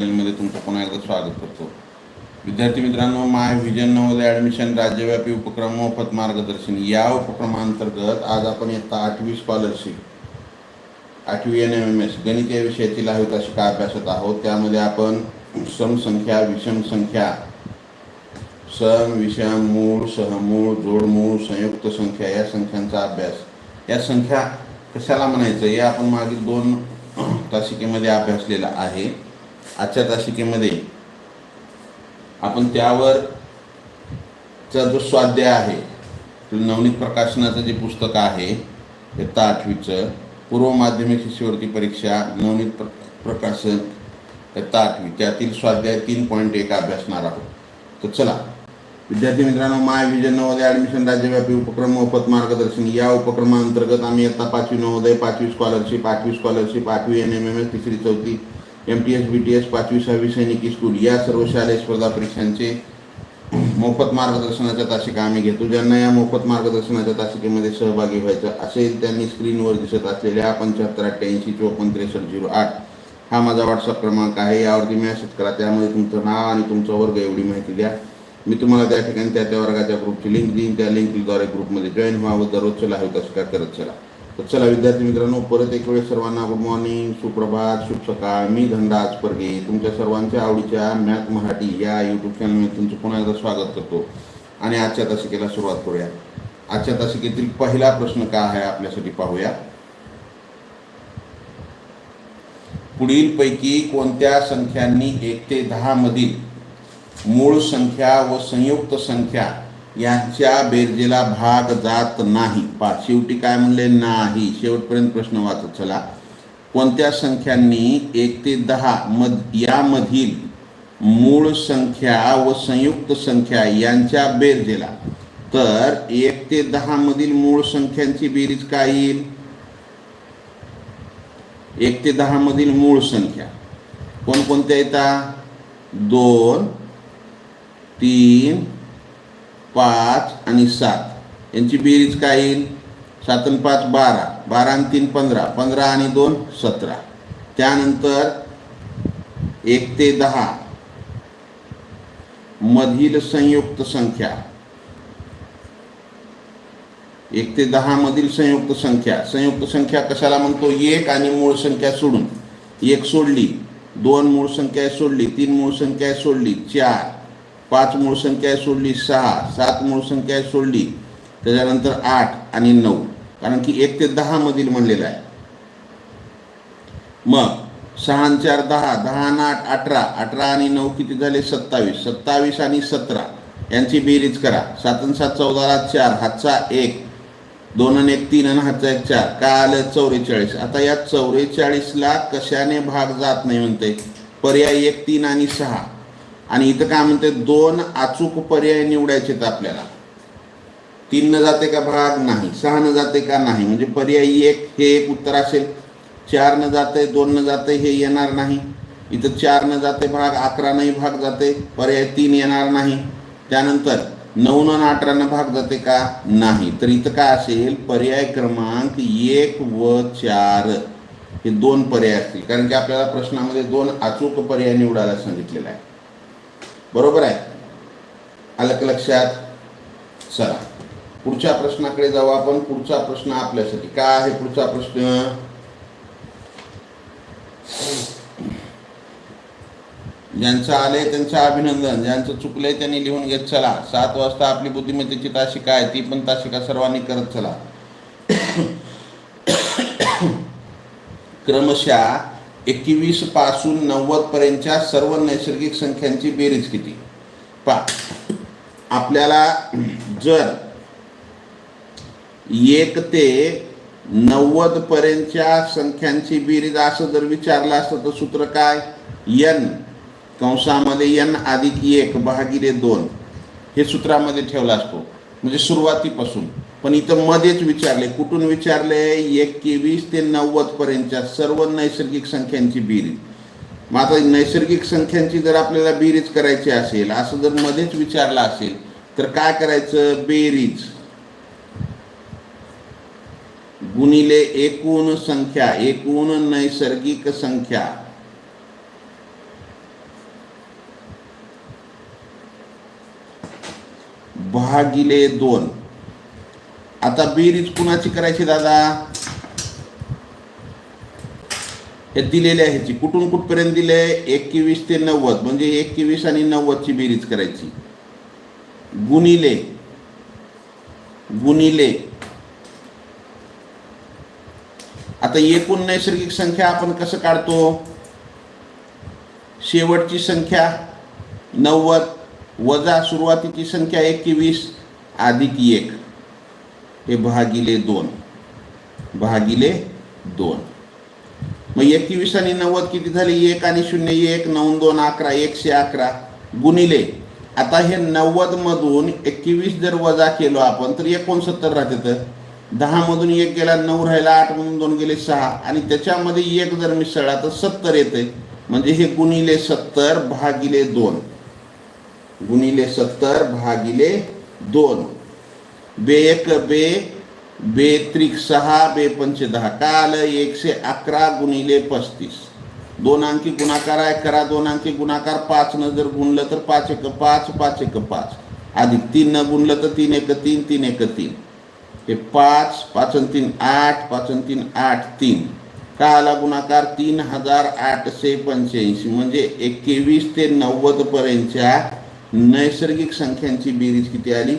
मध्ये तुमचं पुन्हा एकदा स्वागत करतो. विद्यार्थी मित्रांनो माय व्हिजन नवोदय ॲडमिशन राज्यव्यापी उपक्रम मोफत मार्गदर्शन या उपक्रमांतर्गत आज आपण इयत्ता आठवी स्कॉलरशिप आठवी एन एम एम एस गणित या विषयातील लाहित अशी काय अभ्यासत आहोत? त्यामध्ये आपण समसंख्या विषम संख्या सम विषम मूळ सहमूळ जोडमूळ संयुक्त संख्या या संख्यांचा अभ्यास. या संख्या कशाला म्हणायचं? हे आपण मागील दोन तासिकेमध्ये अभ्यासलेला आहे. आजच्या तासिकेमध्ये आपण त्यावर चा जो स्वाध्याय आहे तो नवनीत प्रकाशनाचं जे पुस्तक आहे इयत्ता आठवीचं पूर्व माध्यमिक शिष्यवृत्ती परीक्षा नवनीत प्र प्रकाशन इयत्ता आठवी. त्यातील स्वाध्याय तीन पॉईंट एक अभ्यासणार आहोत. तर चला. विद्यार्थी मित्रांनो माय विजय नवोदय ॲडमिशन राज्यव्यापी उपक्रम मोफत मार्गदर्शन. या उपक्रमाअंतर्गत आम्ही इयत्ता पाचवी नवोदय पाचवी स्कॉलरशिप आठवी स्कॉलरशिप आठवी एन एम एम एस तिसरी चौथी M T S B T S पाचवी सहावी सैनिकी स्कूल या सर्व शालेय स्पर्धा परीक्षांचे मोफत मार्गदर्शनाच्या तासिका आम्ही घेतो. ज्यांना या मोफत मार्गदर्शनाच्या तासिकेमध्ये सहभागी व्हायचं असेल त्यांनी स्क्रीनवर दिसत असलेल्या पंच्याहत्तर अठ्ठ्याऐंशी चोपन्न त्रेसष्ट झिरो आठ हा माझा व्हॉट्सअप क्रमांक आहे. यावरती मेसेज करा. त्यामध्ये तुमचं नाव आणि तुमचा वर्ग एवढी माहिती द्या. मी तुम्हाला त्या ठिकाणी त्या त्या वर्गाच्या ग्रुपची लिंक देईन. त्या लिंकद्वारे ग्रुपमध्ये जॉईन व्हावं दररोज चला हवी तसं काय करत चला. तर चला विद्यार्थी मित्रांनो परत एक वेळेस सर्वांना गुड मॉर्निंग सुप्रभात शुभ सकाळ मी धनराज परगे. तुमच्या सर्वांच्या आवडीच्या मॅथ मराठी या यूट्यूब चॅनलमध्ये तुमचं पुन्हा एकदा स्वागत करतो. आणि आजच्या तासिकेला सुरुवात करूया. आजच्या तासिकेतील पहिला प्रश्न काय आहे आपल्यासाठी पाहूया. पुढीलपैकी कोणत्या संख्यांनी एक ते दहा मधील मूळ संख्या व संयुक्त संख्या यांच्या बेरजेला भाग जात नाही. पा शेवटी काय म्हणले? नाही. शेवटपर्यंत प्रश्न वाचत चला. कोणत्या संख्यांनी एक ते दहा मध यामधील मूळ संख्या व संयुक्त संख्या यांच्या बेरजेला? तर एक ते दहा मधील मूळ संख्यांची बेरीज काय येईल? एक ते दहा मधील मूळ संख्या. कोणकोणत्या येतात दोन तीन पाच आणि सात. यांची बेरीज काय येईल? सात आणि पाच बारा. बारा आणि तीन पंधरा. पंधरा आणि दोन सतरा. त्यानंतर एक ते दहा. मधील संयुक्त संख्या. एक ते दहा मधील संयुक्त संख्या. संयुक्त संख्या कशाला म्हणतो? एक आणि मूळ संख्या सोडून. एक सोडली. दोन मूळ संख्या सोडली. तीन मूळ संख्या सोडली. चार. पाच मूळ संख्या सोडली सहा. सात मूळ संख्या सोडली. त्याच्यानंतर आठ आणि नऊ. कारण की एक ते दहा मधील म्हणलेलं आहे. मग सहा चार दहा. दहा आणि आठ अठरा. अठरा आणि नऊ किती झाले? सत्तावीस. सत्तावीस आणि सतरा. यांची बेरीज करा. सात आणि सात चौदाला चार. हातचा एक. दोन आणि एक तीन आणि हातचा एक चार. काय आलं? चौवेचाळीस आता या चौवेचाळीसला कशाने भाग जात नाही म्हणते? पर्याय एक तीन आणि सहा. आणि इथं काय म्हणते दोन अचूक पर्याय निवडायचे आहेत आपल्याला. तीन न जाते का भाग नाही सहा न जाते का नाही म्हणजे पर्याय एक हे एक उत्तर असेल. चार न जाते दोन न जाते हे येणार नाही. इथं चार न जाते भाग अकरा नाही भाग जाते पर्याय तीन येणार नाही. त्यानंतर नऊ न अठरानं भाग जाते का नाही. तर इथं काय असेल पर्याय क्रमांक एक व चार. हे दोन पर्याय असतील. कारण की आपल्याला प्रश्नामध्ये दोन अचूक पर्याय निवडायला सांगितलेला आहे. बरोबर आहे? आलं लक्षात? चला. पुढच्या प्रश्नाकडे जाऊ आपण. पुढचा प्रश्न आपल्यासाठी. काय आहे पुढचा प्रश्न? ज्यांचं आले त्यांचं अभिनंदन. ज्यांचं चुकलंय त्यांनी लिहून घेत चला. सात वाजता आपली बुद्धिमत्तेची तासिका आहे ती पण तासिका सर्वांनी करत चला. क्रमशः एकवीसपासून नव्वद पर्यंतच्या सर्व नैसर्गिक संख्यांची बेरीज किती? पा आपल्याला जर एक ते नव्वद पर्यंतच्या संख्यांची बेरीज असं जर विचारलं असतं तर सूत्र काय? यन कंसामध्ये यन अधिक एक भागिले दोन. हे सूत्रामध्ये ठेवला असतो. म्हणजे सुरुवातीपासून. पण इथं मध्येच विचारले कुठून विचारले? एकवीस ते नव्वदपर्यंतच्या सर्व नैसर्गिक संख्यांची बेरीज मग आता नैसर्गिक संख्यांची जर आपल्याला बेरीज करायची असेल असं जर मध्येच विचारलं असेल तर काय करायचं? बेरीज. गुणिले एकूण संख्या एकूण नैसर्गिक संख्या. भागिले दोन. आता बेरीज कुणाची करायची दादा? हे दिलेले ह्याची कुठून कुठपर्यंत दिले? एकवीस ते नव्वद. म्हणजे एकवीस आणि नव्वदची बेरीज करायची. गुणिले. गुणिले. आता एकूण नैसर्गिक संख्या आपण कसं काढतो? शेवटची संख्या नव्वद वजा सुरुवातीची संख्या एकवीस अधिक एक. हे भागिले दोन. भागिले दोन. मग एकवीस आणि नव्वद किती झाले? एक आणि शून्य एक नऊ दोन अकरा एकशे अकरा. गुणिले. आता हे नव्वद मधून एकवीस जर वजा केलो आपण तर एकोणसत्तर राहते तर. दहा मधून एक गेला नऊ राहिला आठ मधून दोन गेले सहा. आणि त्याच्यामध्ये एक जर मिसळला तर सत्तर येते. म्हणजे हे गुणिले सत्तर भागिले दोन. गुणिले सत्तर भागिले दोन. बे एक बे बे त्रिक सहा बे पंच दहा. काय आलं एकशे अकरा गुणिले पस्तीस. दोन अंकी गुणाकार आहे करा दोन अंकी गुणाकार. पाच न जर गुणलं तर पाच एक पाच पाच एक पाच. अधिक तीन न गुणलं तर तीन एक तीन तीन एक तीन. हे पाच पाच तीन आठ पाच तीन आठ तीन. काय आला गुणाकार तीन हजार आठशे पंच्याऐंशी. म्हणजे एकवीस ते नव्वद पर्यंतच्या नैसर्गिक संख्यांची बेरीज किती आली?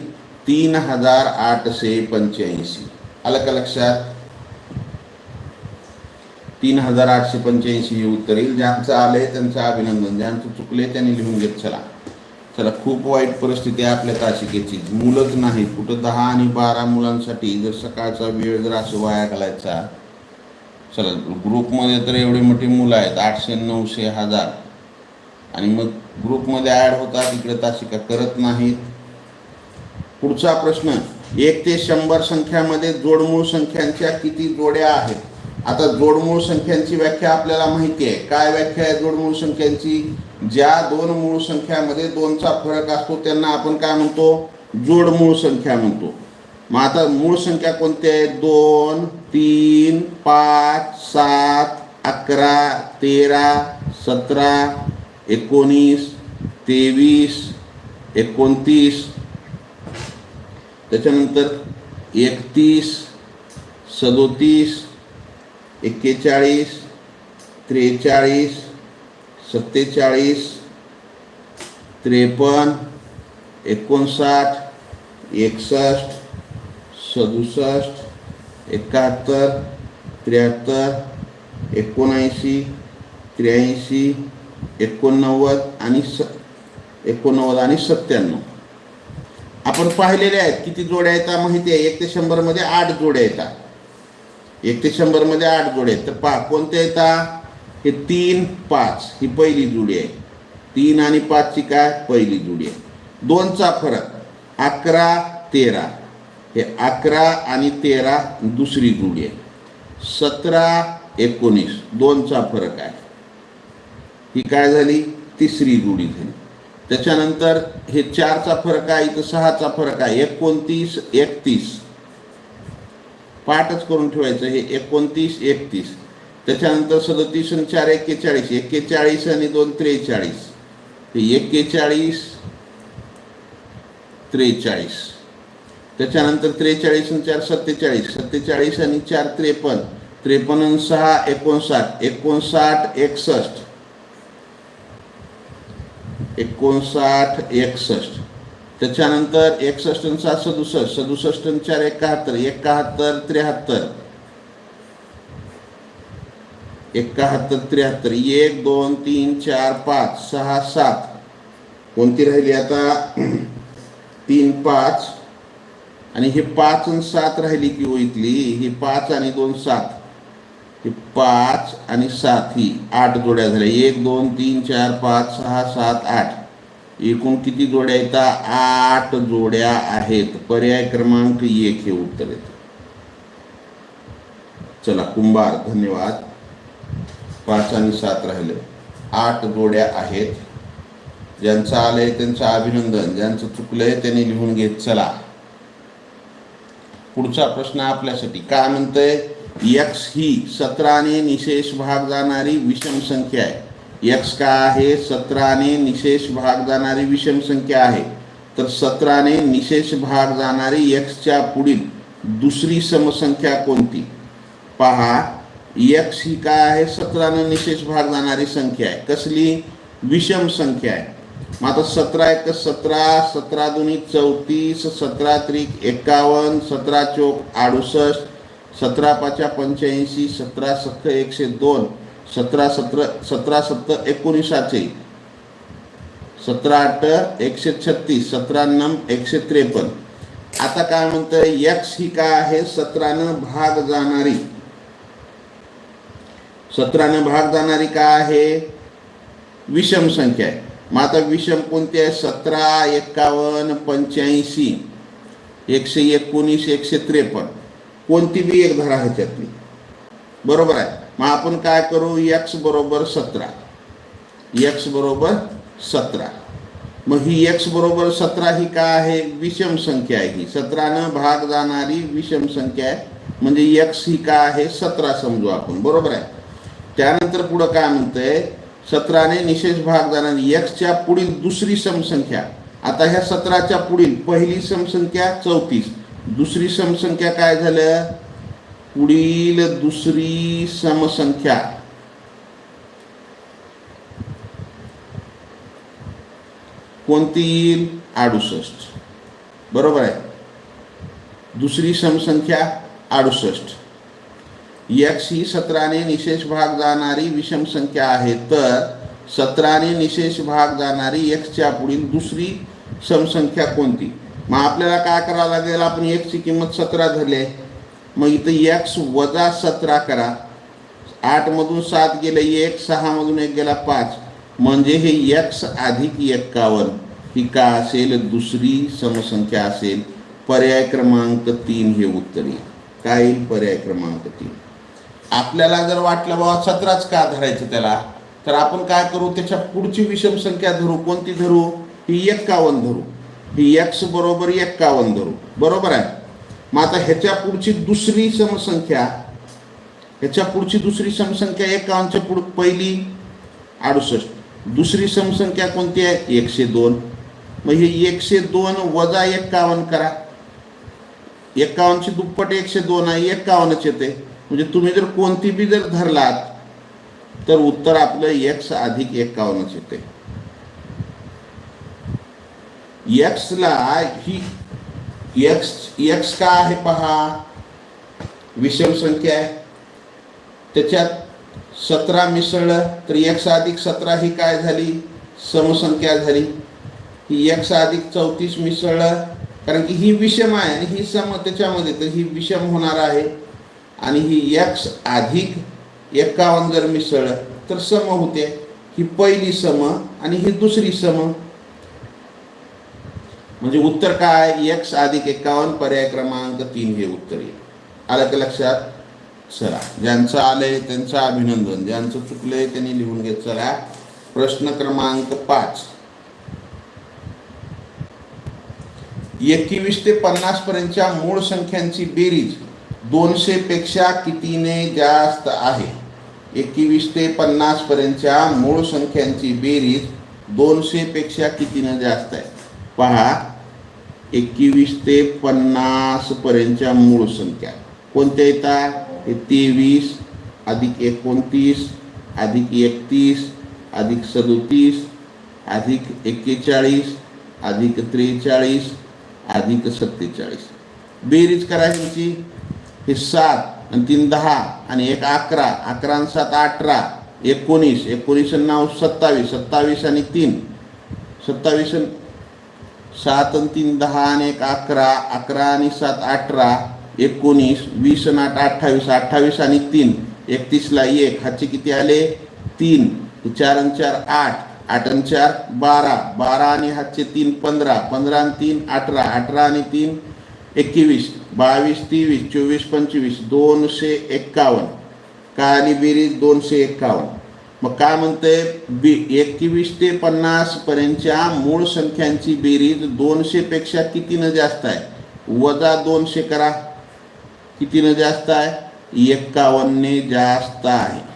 तीन हजार आठशे पंच्याऐंशी. आलं का लक्षात तीन हजार आठशे पंच्याऐंशी हे उत्तर येईल. ज्यांचं आलंय त्यांचं अभिनंदन. ज्यांचं चुकले त्यांनी लिहून घेत चला. चला खूप वाईट परिस्थिती आहे आपल्या तासिकेची. मुलंच नाही कुठं दहा आणि बारा मुलांसाठी जर सकाळचा वेळ जर असं वाया घालायचा चला ग्रुपमध्ये तर एवढे मोठी मुलं आहेत. आठशे नऊशे हजार. आणि मग ग्रुपमध्ये ॲड होतात. इकडे तासिका करत नाहीत. पुढचा प्रश्न एक ते शंभर संख्यामध्ये जोडमूळ संख्यांच्या किती जोड्या आहेत? आता जोडमूळ संख्यांची व्याख्या आपल्याला माहिती आहे. काय व्याख्या आहे जोडमूळ संख्यांची? ज्या दोन मूळ संख्यामध्ये दोनचा फरक असतो त्यांना आपण काय म्हणतो? जोडमूळ संख्या म्हणतो. मग आता मूळ संख्या कोणत्या आहेत दोन तीन पाच सात अकरा तेरा सतरा एकोणीस तेवीस एकोणतीस त्याच्यानंतर एकतीस सदोतीस एक्केचाळीस त्रेचाळीस सत्तेचाळीस त्रेपन्न एकोणसाठ एकसष्ट सदुसष्ट एकाहत्तर त्र्याहत्तर एकोणऐंशी त्र्याऐंशी एकोणनव्वद आणि स एकोणनव्वद आणि सत्त्याण्णव. आपण पाहिलेले आहेत किती जोड्या येतात माहिती आहे. एक ते शंभरमध्ये आठ जोड्या येतात एक ते शंभरमध्ये आठ जोड्या आहेत. तर पा कोणत्या येतात हे तीन पाच ही पहिली जोडी आहे. तीन आणि पाचची काय? पहिली जोडी आहे. दोनचा फरक अकरा तेरा. हे अकरा आणि तेरा दुसरी जोडी आहे. सतरा एकोणीस दोनचा फरक आहे. ही काय झाली? तिसरी जोडी झाली. त्याच्यानंतर हे चारचा फरक आहे इथं सहाचा फरक आहे. एकोणतीस एकतीस. पाठच करून ठेवायचं हे. एकोणतीस एकतीस. त्याच्यानंतर सदतीस आणि चार एक्केचाळीस. एक्केचाळीस आणि दोन त्रेचाळीस. हे एक्केचाळीस त्रेचाळीस. त्याच्यानंतर त्रेचाळीस आणि चार सत्तेचाळीस. सत्तेचाळीस आणि चार त्रेपन्न. त्रेपन्न सहा एकोणसाठ. एकोणसाठ एकसष्ट. एकोणसाठ एकसष्ट. त्याच्यानंतर एकसष्ट सात सदुसष्ट. सदुसष्ट चार एकाहत्तर. एकाहत्तर त्र्याहत्तर. एकाहत्तर त्र्याहत्तर. एक दोन तीन चार पाच सहा सात. कोणती राहिली आता? तीन पाच. आणि हे पाच आणि सात राहिली की हो इथली. ही पाच आणि दोन सात. की पाच आणि सात ही आठ जोड्या झाल्या. एक दोन तीन चार पाच सहा सात आठ. एकूण किती जोड्या येतात आठ जोड्या आहेत. पर्याय क्रमांक एक हे उत्तर येतं चला कुंभार धन्यवाद. पाच आणि सात राहिले. आठ जोड्या आहेत. ज्यांचं आलंय त्यांचं अभिनंदन. ज्यांचं चुकलंय त्यांनी लिहून घेत चला. पुढचा प्रश्न आपल्यासाठी. काय म्हणतंय? यक्स ही सतराने निशेष भाग जाणारी विषम संख्या आहे. यक्स काय आहे? सतराने निशेष भाग जाणारी विषम संख्या आहे. तर सतराने निशेष भाग जाणारी यक्सच्या पुढील दुसरी समसंख्या कोणती? पहा यक्स ही काय आहे? सतराने निशेष भाग जाणारी संख्या आहे. कसली? विषम संख्या आहे. मग आता सतरा एक सतरा सतरा दोन्ही चौतीस सतरा त्रिक एकावन्न सतरा चोक अडुसष्ट सतरा पाच्या पंच्याऐंशी सतरा सत्तर एकशे दोन सतरा सतरा सतरा सत्तर एकोणीसाचे. सतरा आठ एकशे छत्तीस सतरा नम एकशे त्रेपन्न. आता काय म्हणतं यक्स ही काय आहे? सतरानं भाग जाणारी. सतरानं भाग जाणारी काय आहे? विषम संख्या आहे. मग आता विषम कोणती आहे? सतरा एक्कावन्न पंच्याऐंशी. एकशे एकोणीस एकशे त्रेपन्न. कोणती बी एक धरा ह्याच्यातली बरोबर आहे? मग आपण काय करू? एक्स बरोबर सतरा. एक्स बरोबर सतरा. मग ही एक्स बरोबर सतरा ही काय आहे? विषम संख्या आहे ही. सतरानं भाग जाणारी विषम संख्या आहे. म्हणजे एक्स ही काय आहे? सतरा समजू आपण. बरोबर आहे? त्यानंतर पुढं काय म्हणतंय? सतराने निशेष भाग जाणारी एक्सच्या पुढील दुसरी समसंख्या. आता ह्या सतराच्या पुढील पहिली समसंख्या चौतीस. दुसरी समसंख्या काय झालं? पुढील दुसरी समसंख्या. कोणती? येईल अडुसष्ट. बरोबर आहे? दुसरी समसंख्या अडुसष्ट. एक्स ही सतराने निशेष भाग जाणारी विषम संख्या आहे. तर सतराने निशेष भाग जाणारी एक्सच्या पुढील दुसरी समसंख्या कोणती? मग आपल्याला काय करावं लागेल? आपण एकची किंमत सतरा धरली आहे. मग इथं एक्स वजा सतरा करा. आठमधून सात गेले एक सहामधून एक गेला पाच. म्हणजे हे एक्स अधिक एक्कावन्न ही का असेल? दुसरी समसंख्या असेल. पर्याय क्रमांक तीन हे उत्तर येईल काय येईल? पर्याय क्रमांक तीन. आपल्याला जर वाटलं बाबा सतराच का धरायचं त्याला? तर आपण काय करू? त्याच्या पुढची विषम संख्या धरू. कोणती धरू? ही एक्कावन्न धरू. ही एक्स बरोबर एक्कावन्न धरू. बरोबर आहे? मग आता ह्याच्या पुढची दुसरी समसंख्या ह्याच्या पुढची दुसरी समसंख्या एकावन्नच्या पुढ पहिली अडुसष्ट. दुसरी समसंख्या कोणती आहे? एकशे दोन. मग हे एकशे दोन वजा एक्कावन्न करा. एक्कावन्नची दुप्पट एकशे दोन आहे एक्कावन्नच येते. म्हणजे तुम्ही जर कोणती बी जर धरलात तर उत्तर आपलं एक्स अधिक एक्कावन्नच येते. एक्सला ही एक्स एक्स का आहे पहा? विषम संख्या आहे. त्याच्यात सतरा मिसळलं तर एक्स अधिक सतरा ही काय झाली? समसंख्या झाली. ही एक्स अधिक चौतीस मिसळलं कारण की ही विषम आहे आणि ही सम त्याच्यामध्ये तर ही विषम होणार आहे. आणि ही एक्स अधिक एक्कावन्न जर मिसळलं तर सम होते. ही पहिली सम आणि ही दुसरी सम. म्हणजे उत्तर काय? एक्स अधिक एकावन्न पर्याय क्रमांक तीन हे उत्तर येईल आलं का लक्षात? चला. ज्यांचं आलंय त्यांचं अभिनंदन. ज्यांचं चुकलंय त्यांनी लिहून घेत चला. प्रश्न क्रमांक पाच. एकवीस ते पन्नास पर्यंतच्या मूळ संख्यांची बेरीज दोनशे पेक्षा कितीने जास्त आहे? एकवीस ते पन्नास पर्यंतच्या मूळ संख्यांची बेरीज दोनशे पेक्षा कितीने जास्त आहे? पहा. एकवीस ते पन्नास पर्यंतच्या मूळ संख्या. कोणत्या येतात हे तेवीस अधिक एकोणतीस अधिक एकतीस अधिक सदोतीस अधिक एक्केचाळीस अधिक त्रेचाळीस अधिक सत्तेचाळीस. बेरीज करायची हे सात आणि तीन दहा आणि एक अकरा. अकरा आणि सात अठरा. एकोणीस. एकोणीस नऊ सत्तावीस. सत्तावीस आणि तीन. सत्तावीस आणि सात आणि तीन दहा आणि एक अकरा अकरा आणि सात अठरा एकोणीस वीस आणि आठ अठ्ठावीस अठ्ठावीस आणि तीन एकतीसला एक. हाचे किती आले? तीन. चार आणि चार आठ. आठ आणि चार बारा. बारा आणि हातचे तीन पंधरा. पंधरा आणि तीन अठरा. अठरा आणि तीन एकवीस. बावीस तेवीस चोवीस पंचवीस दोनशे एक्कावन्न काली बेरीज दोनशे एक्कावन्न मग काय म्हणते? बी एकवीस ते पन्नास पर्यंतच्या मूळ संख्यांची बेरीज दोनशे पेक्षा कितीनं जास्त आहे? वजा दोनशे करा. कितीनं जास्त आहे? एक्कावन्नने जास्त आहे.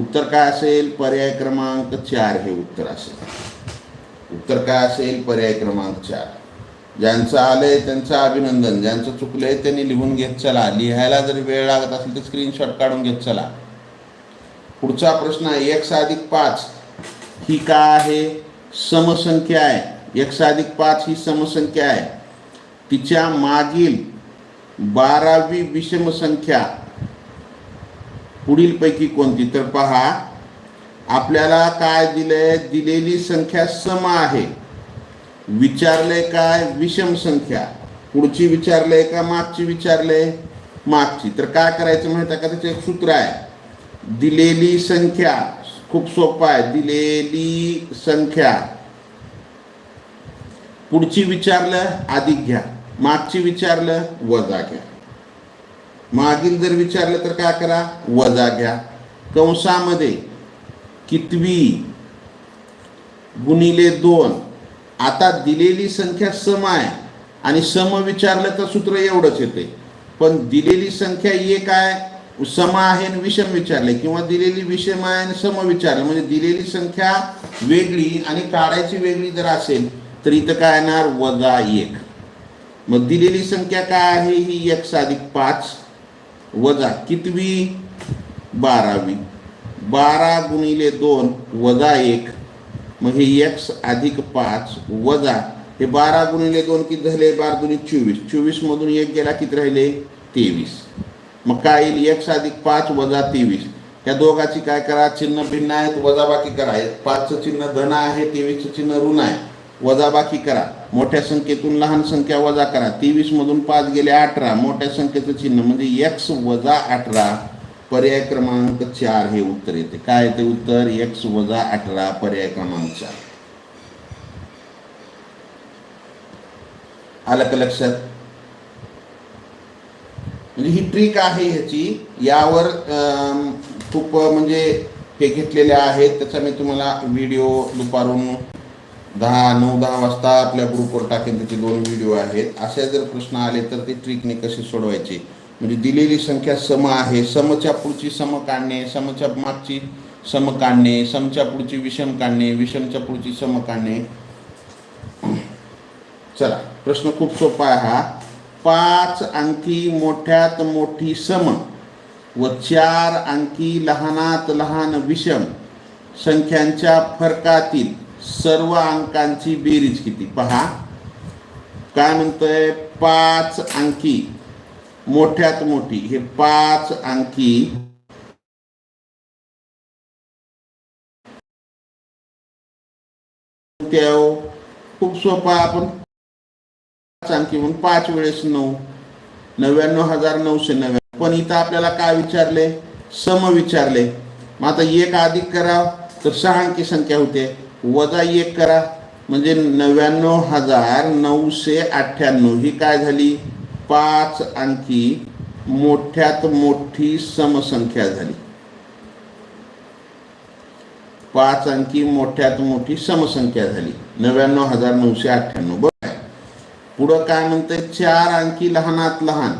उत्तर काय असेल? पर्याय क्रमांक चार हे उत्तर असेल. उत्तर काय असेल? पर्याय क्रमांक चार. ज्यांचं आलंय त्यांचं अभिनंदन ज्यांचं चुकलंय त्यांनी लिहून घेत चला. लिहायला जर वेळ लागत असेल तर स्क्रीनशॉट काढून घेत चला. पुढचा प्रश्न आहे एक्स अधिक पाच ही का आहे? समसंख्या आहे. एक्स अधिक पाच ही समसंख्या आहे. तिच्या मागील बारावी विषम संख्या पुढीलपैकी कोणती? तर पहा आपल्याला काय दिलंय? दिलेली संख्या सम आहे. विचारलंय काय? विषम संख्या. पुढची विचारलंय का? मागची विचारलंय मागची. तर काय करायचं माहिती आहे का? त्याचं एक सूत्र आहे. दिलेली संख्या. खूप सोपं आहे. दिलेली संख्या. पुढची विचारलं अधिक घ्या. मागची विचारलं वजा घ्या. मागील जर विचारलं तर काय करा? वजा घ्या. कंसामध्ये कितवी गुणिले दोन? आता दिलेली संख्या सम आहे. आणि सम विचारलं तर सूत्र एवढंच येते. पण दिलेली संख्या एक आहे सम आहे आणि विषम विचारले. किंवा दिलेली विषम आहे आणि सम विचारलं. म्हणजे दिलेली संख्या वेगळी आणि काढायची वेगळी जर असेल तर इथं काय येणार? वजा एक. मग दिलेली संख्या काय आहे? ही एक साधिक पाच. वजा कितवी? बारावी. बारा गुणिले दोन वजा एक. म्हणजे मग हे एक्स अधिक पाच वजा हे बारा गुणिले दोन किती झाले बारा दुनी चोवीस. चोवीसमधून एक गेला किती राहिले? तेवीस. मग काय येईल? एक्स अधिक पाच वजा तेवीस. या दोघाची काय करा? चिन्ह भिन्न आहेत वजाबाकी करा. पाचचं चिन्ह धन आहे तेवीसचं चिन्ह ऋण आहे. वजाबाकी करा. मोठ्या संख्येतून लहान संख्या वजा करा. तेवीसमधून पाच गेले अठरा. मोठ्या संख्येचं चिन्ह म्हणजे एक्स वजा अठरा. पर्याय क्रमांक चार हे उत्तर येते. काय येते उत्तर? एक्स वजा अठरा पर्याय क्रमांक चार. आलं का लक्षात? म्हणजे ही ट्रिक आहे ह्याची. यावर खूप म्हणजे हे घेतलेले आहेत. त्याचा मी तुम्हाला व्हिडिओ दुपारून दहा नऊ दहा वाजता आपल्या ग्रुपवर टाकेन. त्याचे दोन व्हिडिओ आहेत. असे जर प्रश्न आले तर ते ट्रिकने कसे सोडवायचे? म्हणजे दिलेली संख्या सम आहे. समच्या पुढची सम काढणे समच्या मागची सम काढणे समच्या पुढची विषम काढणे विषमच्या पुढची सम काढणे. चला प्रश्न खूप सोपा आहे हा. पाच अंकी मोठ्यात मोठी सम व चार अंकी लहानात लहान विषम. संख्यांच्या फरकातील सर्व अंकांची बेरीज किती? पहा. काय म्हणतंय? पाच अंकी मोठ्यात मोठी. हे पाच अंकी खूप सोपा आपण. पाच अंकी म्हणून पाच वेळेस नऊ. नव्याण्णव हजार नऊशे नव्याण्णव. पण इथं आपल्याला काय विचारले? सम विचारले. मग आता एक अधिक करा तर सहा अंकी संख्या होते. वजा एक करा. म्हणजे नव्याण्णव हजार नऊशे अठ्ठ्याण्णव. ही काय झाली? पाच अंकी मोठ्यात मोठी समसंख्या झाली. पाच अंकी मोठ्यात मोठी समसंख्या झाली. नव्याण्णव हजार नऊशे अठ्ठ्याण्णव. बरोबर पुढं काय म्हणते चार अंकी लहानात लहान.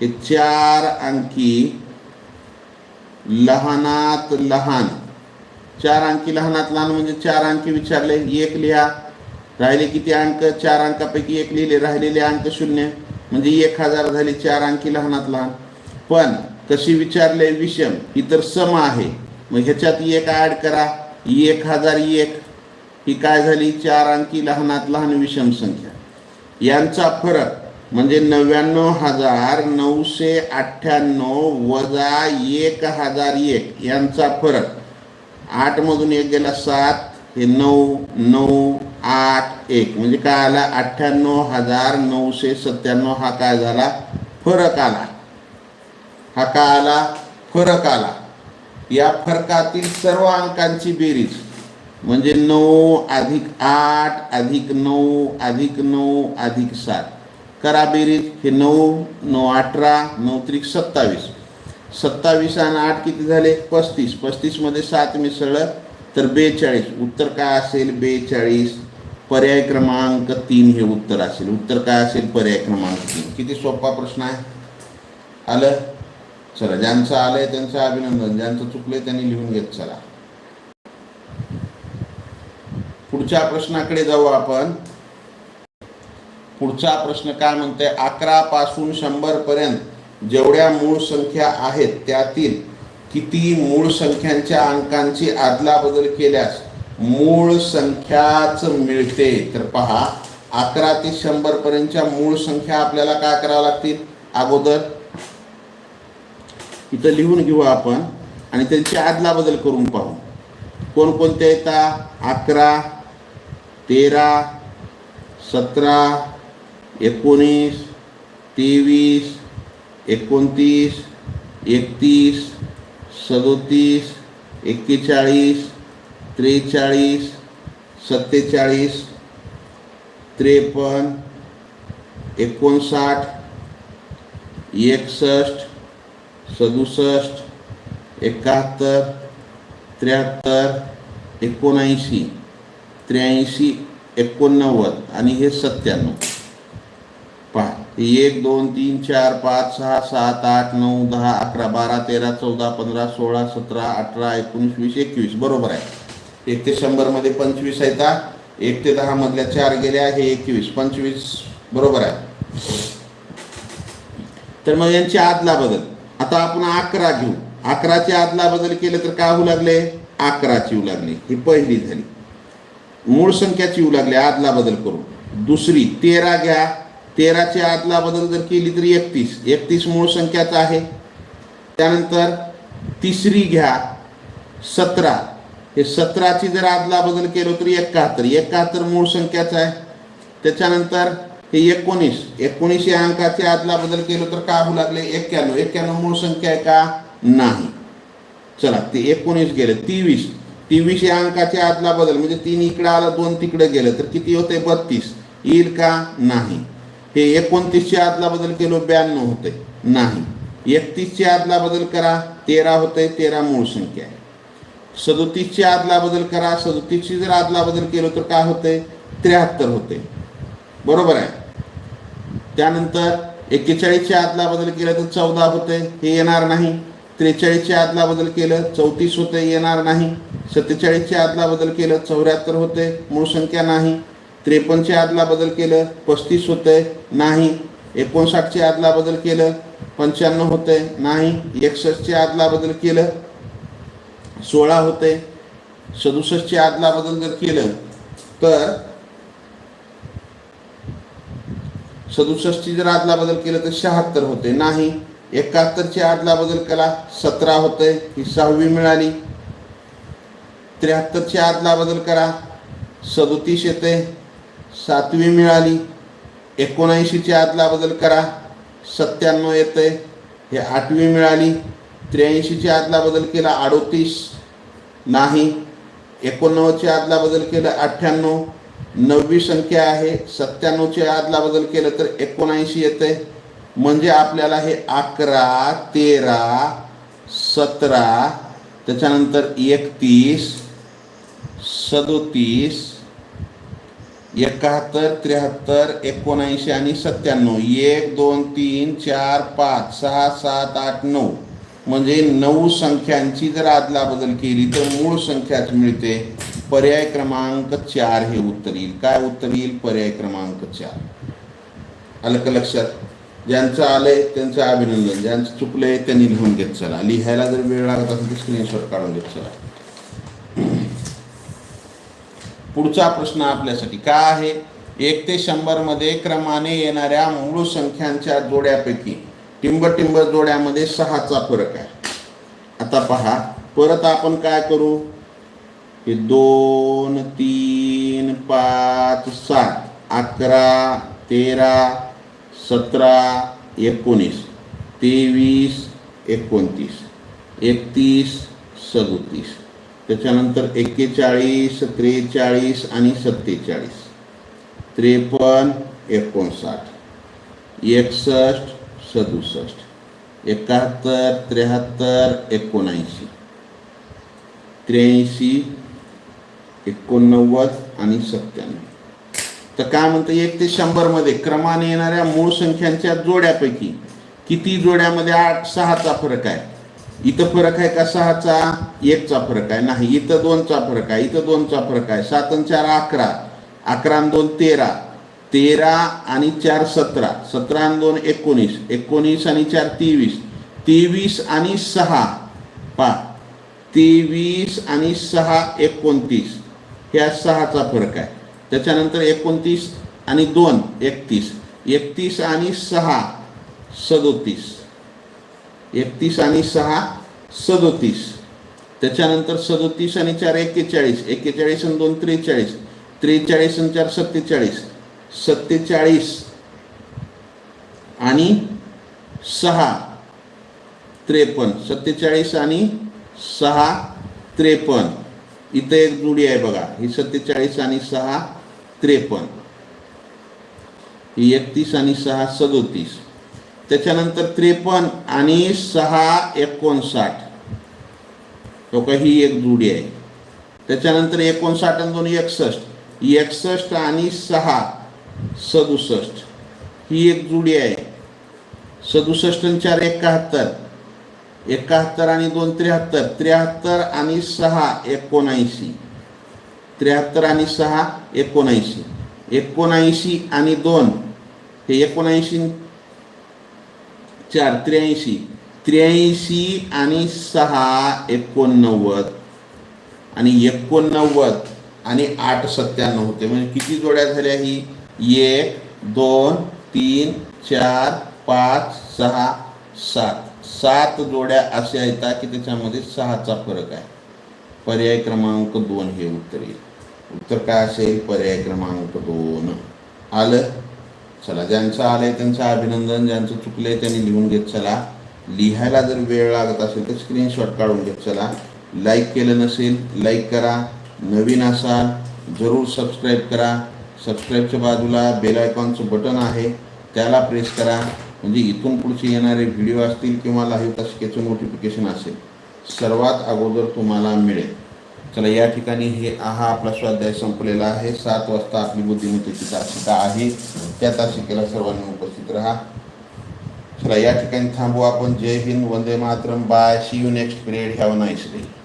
हे चार अंकी लहानात लहान. चार अंकी लहानात लहान म्हणजे चार अंकी विचारले. एक लिहा. राहिले किती अंक? चार अंकापैकी एक लिहिले. राहिलेले अंक शून्य. म्हणजे एक हजार झाले चार अंकी लहानात लहान. पण कशी विचारले विषम ही तर सम आहे. मग ह्याच्यात एक ऍड करा एक हजार एक. ही काय झाली? चार अंकी लहानात लहान विषम संख्या. यांचा फरक म्हणजे नव्याण्णव हजार नऊशे अठ्ठ्याण्णव वजा एक हजार एक. यांचा फरक. आठमधून एक गेला सात हे नऊ नऊ आठ एक. म्हणजे काय आला? अठ्ठ्याण्णव हजार नऊशे सत्त्याण्णव हा काय झाला? फरक आला. हा काय आला? फरक आला. या फरकातील सर्व अंकांची बेरीज. म्हणजे नऊ अधिक आठ अधिक नऊ अधिक नऊ अधिक सात. करा बेरीज. हे नऊ नऊ अठरा नऊ त्रिक सत्तावीस. सत्तावीस आणि आठ किती झाले? पस्तीस. पस्तीसमध्ये सात मिसळलं तर बेचाळीस. उत्तर काय असेल? बेचाळीस. पर्याय क्रमांक तीन हे उत्तर असेल. उत्तर काय असेल? पर्याय क्रमांक तीन. किती सोपा प्रश्न आहे? आलं? चला ज्यांचं आलंय त्यांचं अभिनंदन. ज्यांचं चुकलंय त्यांनी लिहून घेत चला. पुढच्या प्रश्नाकडे जाऊ आपण. पुढचा प्रश्न काय म्हणते अकरा पासून शंभर पर्यंत जेवढ्या मूळ संख्या आहेत त्यातील किती मूळ संख्यांच्या अंकांची आदलाबदल केल्यास मूळ संख्याच मिळते. तर पहा अकरा ते शंभर पर्यंतच्या मूळ संख्या आपल्याला काय कराव्या लागतील? अगोदर इथं लिहून घेऊ आपण आणि त्यांची आदलाबदल करून पाहू. कोणकोणत्या येतात अकरा तेरा सतरा एकोणीस तेवीस एकोणतीस एकतीस सदोतीस एक्केचाळीस त्रेचाळीस सत्तेचाळीस त्रेपन्न एकोणसाठ एकसष्ट सदुसष्ट एकाहत्तर त्र्याहत्तर एकोणऐंशी त्र्याऐंशी एकोणनव्वद आणि हे सत्त्याण्णव. पहा एक दोन तीन चार पाच सहा सात आठ नऊ दहा अकरा बारा तेरा चौदा पंधरा सोळा सतरा अठरा एकोणीस वीस एकवीस बरोबर आहे. एक ते शंभरमध्ये पंचवीस आहे हा. एक ते दहा मधल्या चार गेल्या हे एकवीस. पंचवीस बरोबर आहे. तर मग यांची आदला बदल. आता आपण अकरा घेऊ. अकराची आदला बदल केलं तर काय होऊ लागले? अकराची येऊ लागली. ही पहिली झाली. मूळ संख्याची येऊ लागली. आदला बदल करून. दुसरी तेरा घ्या. तेराची आदला बदल जर केली तर एकतीस. एकतीस मूळ संख्याचा आहे. त्यानंतर तिसरी घ्या. सतरा. हे सतराची जर आदला बदल केलं तर एकाहत्तर. एकाहत्तर मूळ संख्याच आहे. त्याच्यानंतर हे एकोणीस. एकोणीस या अंकाचे आदला बदल केलं तर काय होऊ लागले? एक्क्याण्णव. एक्क्याण्णव मूळ संख्या आहे का? नाही. चला ते एकोणीस गेले. तेवीस. तेवीस या अंकाचे आदला बदल म्हणजे तीन इकडे आलं दोन तिकडे गेलं. तर किती होते बत्तीस. येईल का? नाही. हे एकोणतीसचे आदला बदल केलो ब्याण्णव होते नाही. एकतीसचे आदला बदल करा. तेरा होते तेरा मूळ संख्या आहे. सदोतीसची आदला बदल करा. सदोतीसची जर आदला बदल केलं तर काय होते त्र्याहत्तर होते बरोबर आहे? त्यानंतर एक्केचाळीसच्या आदला बदल केलं तर चौदा होते हे येणार नाही. त्रेचाळीसच्या आदला बदल केलं चौतीस होते येणार नाही. सत्तेचाळीसच्या आदला बदल केलं चौऱ्याहत्तर होते मूळ संख्या नाही. त्रेपन्नची आदला बदल केलं पस्तीस होते नाही. एकोणसाठची आदला बदल केलं पंच्याण्णव होते नाही. एकसष्टची आदला बदल केलं सोळा होते. सदुसष्टची आदला बदल जर केलं तर सदुसष्टची जर आदला बदल केलं तर शहात्तर होते. नाही एकाहत्तरची आदला बदल केला सतरा होते. ही सहावी मिळाली. त्र्याहत्तरची आदला बदल करा सदोतीस येते. सातवी मिळाली. एकोणऐंशीची आदला बदल करा सत्त्याण्णव येते. हे आठवी मिळाली. त्र्याऐंशीची आदला बदल केला अडोतीस नाही. एकोणनव्वदची आदला बदल केला अठ्ठ्याण्णव. नववी संख्या आहे सत्त्याण्णवची आदला बदल केलं तर एकोणऐंशी येते. म्हणजे आपल्याला हे अकरा तेरा सतरा त्याच्यानंतर एकतीस सदोतीस एकाहत्तर त्र्याहत्तर एकोणऐंशी आणि सत्त्याण्णव. एक दोन तीन चार पाच सहा सात आठ नऊ. म्हणजे नऊ संख्यांची जर आदला बदल केली तर मूळ संख्याच मिळते. पर्याय क्रमांक चार हे उत्तर येईल. काय उत्तर येईल? पर्याय क्रमांक चार. आलं का लक्षात. ज्यांचं आलंय त्यांचं अभिनंदन. ज्यांचं चुकलंय त्यांनी लिहून घेत चला. लिहायला जर वेळ लागत असेल तर स्क्रीनशॉट काढून घेत चला. पुढचा प्रश्न आपल्यासाठी काय आहे? एक ते शंभरमध्ये क्रमाने येणाऱ्या मूळ संख्यांच्या जोड्यापैकी टिंब टिंब जोड्यामध्ये सहाचा फरक आहे. आता पहा परत आपण काय करू? हे दोन तीन पाच सात अकरा तेरा सतरा एकोणीस तेवीस एकोणतीस एकतीस सदोतीस. त्याच्यानंतर एक्केचाळीस त्रेचाळीस आणि सत्तेचाळीस. त्रेपन्न एकोणसाठ. एकसष्ट सदुसष्ट एकाहत्तर त्र्याहत्तर एकोणऐंशी. त्र्याऐंशी एकोणनव्वद आणि सत्त्याण्णव. तर काय म्हणतं एक ते शंभरमध्ये क्रमाने येणाऱ्या मूळ संख्यांच्या जोड्यापैकी किती जोड्यामध्ये आठ सहाचा फरक आहे? इथं फरक आहे का सहाचा? एकचा फरक आहे. नाही इथं दोनचा फरक आहे. इथं दोनचा फरक आहे. सात आणि चार अकरा. अकरा दोन तेरा. तेरा आणि चार सतरा. सतरा आणि दोन एकोणीस. एकोणीस आणि चार तेवीस. तेवीस आणि सहा. पा तेवीस आणि सहा एकोणतीस. ह्या सहाचा फरक आहे. त्याच्यानंतर एकोणतीस आणि दोन एकतीस. एकतीस आणि सहा सदोतीस. एकतीस आणि सहा सदोतीस. त्याच्यानंतर सदोतीस आणि चार एक्केचाळीस. एक्केचाळीस आणि दोन त्रेचाळीस. त्रेचाळीस आणि चार सत्तेचाळीस. सत्तेचाळीस आणि सहा त्रेपन्न. सत्तेचाळीस आणि सहा त्रेपन्न. इथं एक जुडी आहे बघा. ही सत्तेचाळीस आणि सहा त्रेपन्न. ही एकतीस आणि सहा सदोतीस. त्याच्यानंतर त्रेपन्न आणि सहा एकोणसाठ. तो का? ही एक जुडी आहे. त्याच्यानंतर एकोणसाठ आणि दोन एकसष्ट. एकसष्ट आणि सहा. सदुसष्ट. ही एक जुडी आहे. सदुसष्ट आणि चार एकाहत्तर. एकाहत्तर आणि दोन त्र्याहत्तर. त्र्याहत्तर आणि सहा एकोणऐंशी. त्र्याहत्तर आणि सहा एकोणऐंशी. एकोणऐंशी आणि दोन. हे एकोणऐंशी चार त्र्याऐंशी. त्र्याऐंशी आणि सहा एकोणनव्वद. आणि एकोणनव्वद आणि आठ सत्त्याण्णव होते. म्हणजे किती जोड्या झाल्या ही? एक दोन तीन चार पाच सहा सात. सात जोड्या असे येतात की त्याच्यामध्ये सहाचा फरक आहे. पर्याय क्रमांक दोन हे उत्तर येईल. उत्तर काय असेल? पर्याय क्रमांक दोन. आलं? चला ज्यांचं आलंय त्यांचं अभिनंदन ज्यांचं चुकलंय त्यांनी लिहून घेत चला. लिहायला जर वेळ लागत असेल तर स्क्रीनशॉट काढून घेत चला. लाईक केलं नसेल लाईक करा. नवीन असाल जरूर सबस्क्राईब करा. सबस्क्राईबच्या बाजूला बेल आयकॉनचं बटन आहे. त्याला प्रेस करा. म्हणजे इथून पुढचे येणारे व्हिडिओ असतील किंवा लाईव्ह तासिकेचं नोटिफिकेशन असेल. सर्वात अगोदर तुम्हाला मिळेल. चला या ठिकाणी हे हा आपला स्वाध्याय संपलेला आहे. सात वाजता आपली बुद्धिमत्तेची तासिका आहे. त्या तासिकेला सर्वांनी उपस्थित राहा. चला या ठिकाणी थांबू आपण. जय हिंद वंदे Mataram. Bye see you next period have nice day